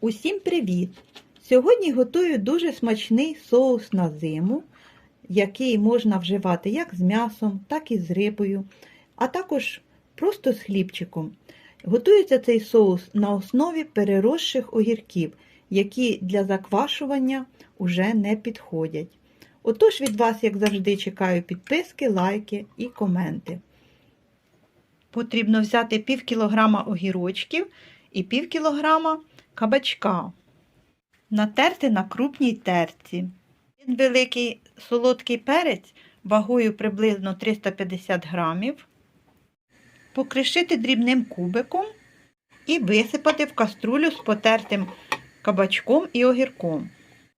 Усім привіт! Сьогодні готую дуже смачний соус на зиму, який можна вживати як з м'ясом, так і з рибою, а також просто з хлібчиком. Готується цей соус на основі переросших огірків, які для заквашування уже не підходять. Отож від вас, як завжди, чекаю підписки, лайки і коменти. Потрібно взяти пів кілограма огірочків і пів кілограма кабачка. Натерти на крупній терці. Один великий солодкий перець вагою приблизно 350 грамів. Покришити дрібним кубиком і висипати в каструлю з потертим кабачком і огірком.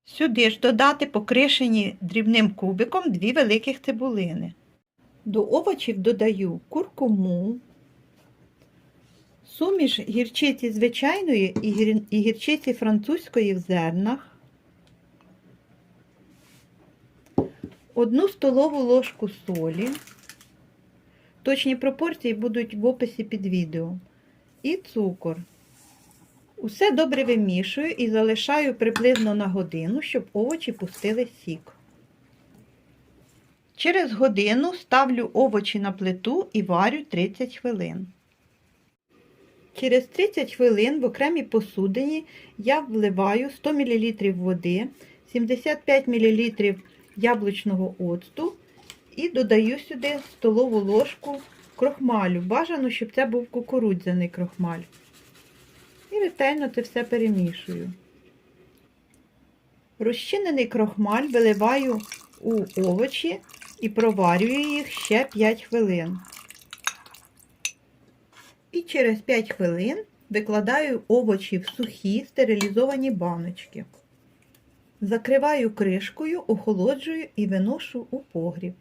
Сюди ж додати покришені дрібним кубиком дві великих цибулини. До овочів додаю куркуму, суміш гірчиці звичайної і гір- і гірчиці французької в зернах, одну столову ложку солі. Точні пропорції будуть в описі під відео. І цукор. Усе добре вимішую і залишаю приблизно на годину, щоб овочі пустили сік. Через годину ставлю овочі на плиту і варю 30 хвилин. Через 30 хвилин в окремій посудині я вливаю 100 мл води, 75 мл яблучного оцту і додаю сюди столову ложку крохмалю. Бажано, щоб це був кукурудзяний крохмаль. І ретельно це все перемішую. Розчинений крохмаль виливаю у овочі і проварюю їх ще 5 хвилин. І через 5 хвилин викладаю овочі в сухі стерилізовані баночки. Закриваю кришкою, охолоджую і виношу у погріб.